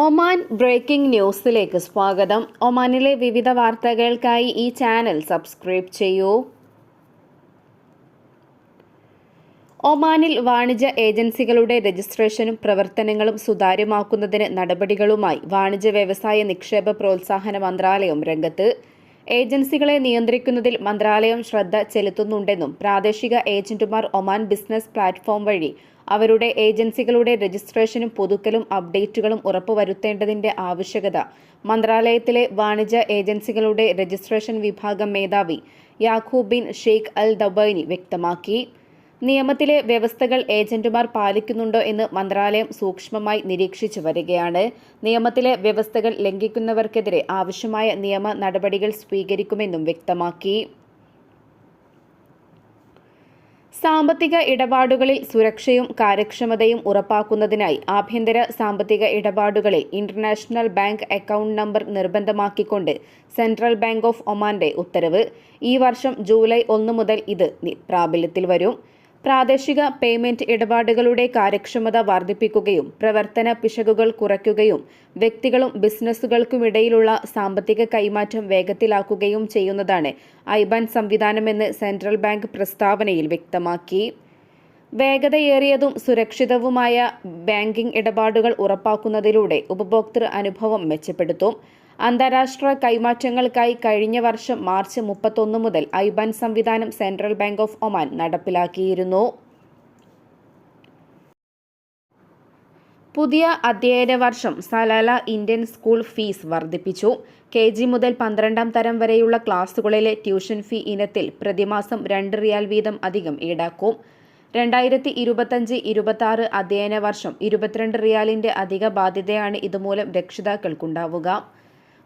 Oman breaking ന്യൂസിലേക്ക് സ്വാഗതം. ഒമാനിലെ വിവിധ വാർത്തകൾക്കായി ഈ ചാനൽ സബ്സ്ക്രൈബ് ചെയ്യൂ. ഒമാനിൽ വാണിജ്യ ഏജൻസികളുടെ രജിസ്ട്രേഷനും പ്രവർത്തനങ്ങളും സുതാര്യമാക്കുന്നതിന് നടപടികളുമായി വാണിജ്യ വ്യവസായ നിക്ഷേപ പ്രോത്സാഹന മന്ത്രാലയം രംഗത്ത് ഏജൻസികളെ നിയന്ത്രിക്കുന്നതിൽ മന്ത്രാലയം ശ്രദ്ധ ചെലുത്തുന്നുണ്ടെന്നും പ്രാദേശിക ഏജന്റുമാർ ഒമാൻ ബിസിനസ് പ്ലാറ്റ്ഫോം വഴി അവരുടെ ഏജൻസികളുടെ രജിസ്ട്രേഷനും പുതുക്കലും അപ്ഡേറ്റുകളും ഉറപ്പുവരുത്തേണ്ടതിന്റെ ആവശ്യകത മന്ത്രാലയത്തിലെ വാണിജ്യ ഏജൻസികളുടെ രജിസ്ട്രേഷൻ വിഭാഗം മേധാവി Yaqoob bin Sheikh al Dabaini വ്യക്തമാക്കി. നിയമത്തിലെ വ്യവസ്ഥകൾ ഏജന്റുമാർ പാലിക്കുന്നുണ്ടോ എന്ന് മന്ത്രാലയം സൂക്ഷ്മമായി നിരീക്ഷിച്ചു വരികയാണ്. നിയമത്തിലെ വ്യവസ്ഥകൾ ലംഘിക്കുന്നവർക്കെതിരെ ആവശ്യമായ നിയമ നടപടികൾ സ്വീകരിക്കുമെന്നും വ്യക്തമാക്കി. സാമ്പത്തിക ഇടപാടുകളിൽ സുരക്ഷയും കാര്യക്ഷമതയും ഉറപ്പാക്കുന്നതിനായി ആഭ്യന്തര സാമ്പത്തിക ഇടപാടുകളിൽ ഇന്റർനാഷണൽ ബാങ്ക് അക്കൗണ്ട് നമ്പർ നിർബന്ധമാക്കിക്കൊണ്ട് സെൻട്രൽ ബാങ്ക് ഓഫ് ഒമാന്റെ ഉത്തരവ്. ഈ വർഷം ജൂലൈ ഒന്ന് മുതൽ ഇത് പ്രാബല്യത്തിൽ വരും. പ്രാദേശിക പേയ്മെന്റ് ഇടപാടുകളുടെ കാര്യക്ഷമത വർദ്ധിപ്പിക്കുകയും പ്രവർത്തന പിശകുകൾ കുറയ്ക്കുകയും വ്യക്തികളും ബിസിനസ്സുകൾക്കുമിടയിലുള്ള സാമ്പത്തിക കൈമാറ്റം വേഗത്തിലാക്കുകയും ചെയ്യുന്നതാണ് ഐബാൻ സംവിധാനമെന്ന് സെൻട്രൽ ബാങ്ക് പ്രസ്താവനയിൽ വ്യക്തമാക്കി. വേഗതയേറിയതും സുരക്ഷിതവുമായ ബാങ്കിംഗ് ഇടപാടുകൾ ഉറപ്പാക്കുന്നതിലൂടെ ഉപഭോക്തൃ അനുഭവം മെച്ചപ്പെടുത്തും. അന്താരാഷ്ട്ര കൈമാറ്റങ്ങൾക്കായി കഴിഞ്ഞ വർഷം മാർച്ച് മുപ്പത്തൊന്ന് മുതൽ ഐബാൻ സംവിധാനം സെൻട്രൽ ബാങ്ക് ഓഫ് ഒമാൻ നടപ്പിലാക്കിയിരുന്നു. പുതിയ അധ്യയന വർഷം സലാല ഇന്ത്യൻ സ്കൂൾ ഫീസ് വർദ്ധിപ്പിച്ചു. കെ ജി മുതൽ പന്ത്രണ്ടാം തരം വരെയുള്ള ക്ലാസുകളിലെ ട്യൂഷൻ ഫീ ഇനത്തിൽ പ്രതിമാസം രണ്ട് റിയാൽ വീതം അധികം ഈടാക്കും. രണ്ടായിരത്തി ഇരുപത്തഞ്ച് ഇരുപത്തി ആറ് അധ്യയന വർഷം ഇരുപത്തിരണ്ട് റിയാലിന്റെ അധിക ബാധ്യതയാണ് ഇതുമൂലം രക്ഷിതാക്കൾക്കുണ്ടാവുക.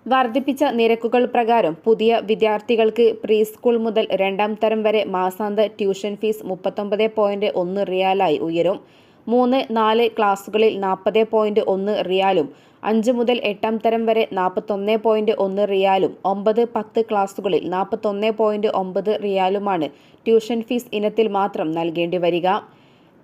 വർദ്ധിപ്പിച്ച നിരക്കുകൾ പ്രകാരം പുതിയ വിദ്യാർത്ഥികൾക്ക് പ്രീ സ്കൂൾ മുതൽ രണ്ടാം തരം വരെ മാസാന്ത ട്യൂഷൻ ഫീസ് മുപ്പത്തൊമ്പത് പോയിന്റ് ഒന്ന് റിയാലായി ഉയരും. മൂന്ന് നാല് ക്ലാസുകളിൽ നാൽപ്പത് പോയിന്റ് ഒന്ന് റിയാലും അഞ്ച് മുതൽ എട്ടാം തരം വരെ നാൽപ്പത്തൊന്ന് പോയിന്റ് ഒന്ന് റിയാലും ഒമ്പത് പത്ത് ക്ലാസുകളിൽ നാൽപ്പത്തൊന്ന് പോയിന്റ് ഒമ്പത് റിയാലുമാണ് ട്യൂഷൻ ഫീസ് ഇനത്തിൽ മാത്രം നൽകേണ്ടി വരിക.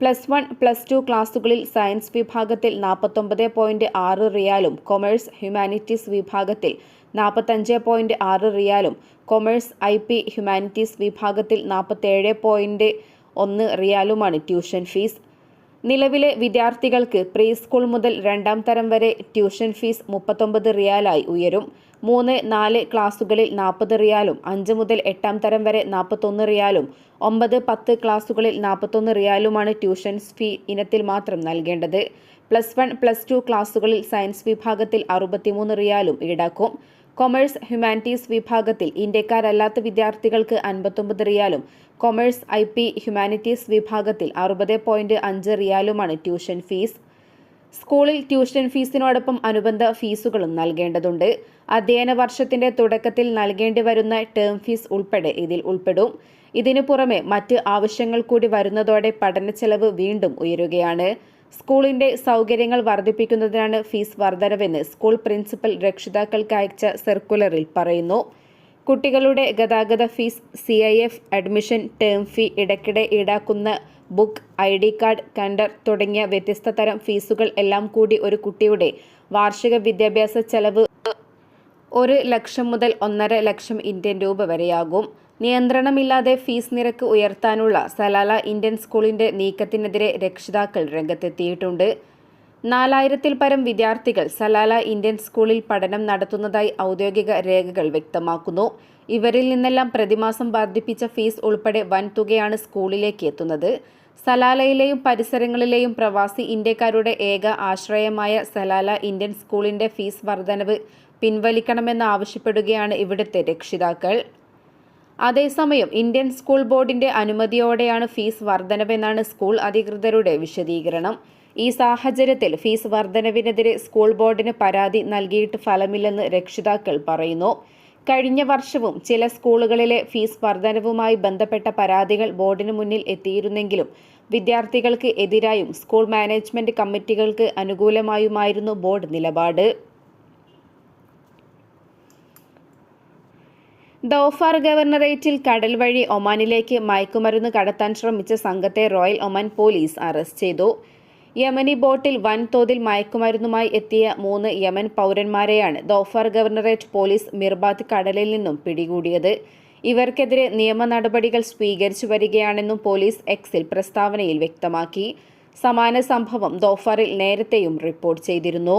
പ്ലസ് വൺ പ്ലസ് ടു ക്ലാസുകളിൽ സയൻസ് വിഭാഗത്തിൽ നാൽപ്പത്തൊമ്പത് പോയിന്റ് ആറ് റിയാലും കൊമേഴ്സ് ഹ്യൂമാനിറ്റീസ് വിഭാഗത്തിൽ നാൽപ്പത്തഞ്ച് പോയിന്റ് ആറ് റിയാലും കൊമേഴ്സ് ഐ പി ഹ്യൂമാനിറ്റീസ് വിഭാഗത്തിൽ നാൽപ്പത്തേഴ് പോയിന്റ് ഒന്ന് റിയാലുമാണ് ട്യൂഷൻ ഫീസ്. നിലവിലെ വിദ്യാർത്ഥികൾക്ക് പ്രീ സ്കൂൾ മുതൽ രണ്ടാം തരം വരെ ട്യൂഷൻ ഫീസ് മുപ്പത്തൊമ്പത് റിയാലായി ഉയരും. മൂന്ന് നാല് ക്ലാസുകളിൽ നാൽപ്പത് റിയാലും അഞ്ച് മുതൽ എട്ടാം തരം വരെ നാൽപ്പത്തൊന്ന് റിയാലും ഒമ്പത് പത്ത് ക്ലാസുകളിൽ നാൽപ്പത്തൊന്ന് റിയാലുമാണ് ട്യൂഷൻ ഫീ ഇനത്തിൽ മാത്രം നൽകേണ്ടത്. പ്ലസ് വൺ പ്ലസ് ടു ക്ലാസുകളിൽ സയൻസ് വിഭാഗത്തിൽ അറുപത്തിമൂന്ന് റിയാലും ഈടാക്കും. കൊമേഴ്സ് ഹ്യൂമാനിറ്റീസ് വിഭാഗത്തിൽ ഇന്ത്യക്കാരല്ലാത്ത വിദ്യാർത്ഥികൾക്ക് അൻപത്തൊമ്പത് റിയാലും കൊമേഴ്സ് ഐ പി ഹ്യൂമാനിറ്റീസ് വിഭാഗത്തിൽ അറുപത് പോയിന്റ് അഞ്ച് റിയാലുമാണ് ട്യൂഷൻ ഫീസ്. സ്കൂളിൽ ട്യൂഷൻ ഫീസിനോടൊപ്പം അനുബന്ധ ഫീസുകളും നൽകേണ്ടതുണ്ട്. അധ്യയന വർഷത്തിന്റെ തുടക്കത്തിൽ നൽകേണ്ടി വരുന്ന ടേം ഫീസ് ഉൾപ്പെടെ ഇതിൽ ഉൾപ്പെടും. ഇതിനു പുറമെ മറ്റ് ആവശ്യങ്ങൾ കൂടി വരുന്നതോടെ പഠന ചെലവ് വീണ്ടും ഉയരുകയാണ്. സ്കൂളിന്റെ സൗകര്യങ്ങൾ വർദ്ധിപ്പിക്കുന്നതിനാണ് ഫീസ് വർധനവെന്ന് സ്കൂൾ പ്രിൻസിപ്പൽ രക്ഷിതാക്കൾക്ക് അയച്ച സർക്കുലറിൽ പറയുന്നു. കുട്ടികളുടെ ഗതാഗത fees C I F admission term fee ഇടയ്ക്കിടെ ഈടാക്കുന്ന ബുക്ക് ഐ ഡി കാർഡ് കണ്ടർ തുടങ്ങിയ വ്യത്യസ്ത തരം ഫീസുകൾ എല്ലാം കൂടി ഒരു കുട്ടിയുടെ വാർഷിക വിദ്യാഭ്യാസ ചെലവ് ഒരു ലക്ഷം മുതൽ ഒന്നര ലക്ഷം ഇന്ത്യൻ രൂപ വരെയാകും. നിയന്ത്രണമില്ലാതെ ഫീസ് നിരക്ക് ഉയർത്താനുള്ള സലാല ഇന്ത്യൻ സ്കൂളിന്റെ നീക്കത്തിനെതിരെ രക്ഷിതാക്കൾ രംഗത്തെത്തിയിട്ടുണ്ട്. നാലായിരത്തിൽ പരം വിദ്യാർത്ഥികൾ സലാല ഇന്ത്യൻ സ്കൂളിൽ പഠനം നടത്തുന്നതായി ഔദ്യോഗിക രേഖകൾ വ്യക്തമാക്കുന്നു. ഇവരിൽ നിന്നെല്ലാം പ്രതിമാസം വർദ്ധിപ്പിച്ച ഫീസ് ഉൾപ്പെടെ വൻതുകയാണ് സ്കൂളിലേക്ക് എത്തുന്നത്. സലാലയിലെയും പരിസരങ്ങളിലെയും പ്രവാസി ഇന്ത്യക്കാരുടെ ഏക ആശ്രയമായ സലാല ഇന്ത്യൻ സ്കൂളിന്റെ ഫീസ് വർധനവ് പിൻവലിക്കണമെന്നാവശ്യപ്പെടുകയാണ് ഇവിടുത്തെ രക്ഷിതാക്കൾ. അതേസമയം ഇന്ത്യൻ സ്കൂൾ ബോർഡിന്റെ അനുമതിയോടെയാണ് ഫീസ് വർധനവെന്നാണ് സ്കൂൾ അധികൃതരുടെ വിശദീകരണം. ഈ സാഹചര്യത്തിൽ ഫീസ് വർധനവിനെതിരെ സ്കൂൾ ബോർഡിന് പരാതി നൽകിയിട്ട് ഫലമില്ലെന്ന് രക്ഷിതാക്കൾ പറയുന്നു. കഴിഞ്ഞ വർഷവും ചില സ്കൂളുകളിലെ ഫീസ് വർധനവുമായി ബന്ധപ്പെട്ട പരാതികൾ ബോർഡിന് മുന്നിൽ എത്തിയിരുന്നെങ്കിലും വിദ്യാർത്ഥികൾക്ക് എതിരായും സ്കൂൾ മാനേജ്മെന്റ് കമ്മിറ്റികൾക്ക് അനുകൂലമായുമായിരുന്നു ബോർഡ് നിലപാട്. ദോഫാർ ഗവർണറേറ്റിൽ കടൽ വഴി ഒമാനിലേക്ക് മയക്കുമരുന്ന് കടത്താൻ ശ്രമിച്ച സംഘത്തെ റോയൽ ഒമാൻ പോലീസ് അറസ്റ്റ് ചെയ്തു. യമനി ബോട്ടിൽ വൻതോതിൽ മയക്കുമരുന്നുമായി എത്തിയ മൂന്ന് യമൻ പൗരന്മാരെയാണ് ദോഫാർ ഗവർണറേറ്റ് പോലീസ് മിർബാത്ത് കടലിൽ നിന്നും പിടികൂടിയത്. ഇവർക്കെതിരെ നിയമ നടപടികൾ സ്വീകരിച്ചു വരികയാണെന്നും പോലീസ് എക്സിൽ പ്രസ്താവനയിൽ വ്യക്തമാക്കി. സമാന സംഭവം ദോഫാറിൽ നേരത്തെയും റിപ്പോർട്ട് ചെയ്തിരുന്നു.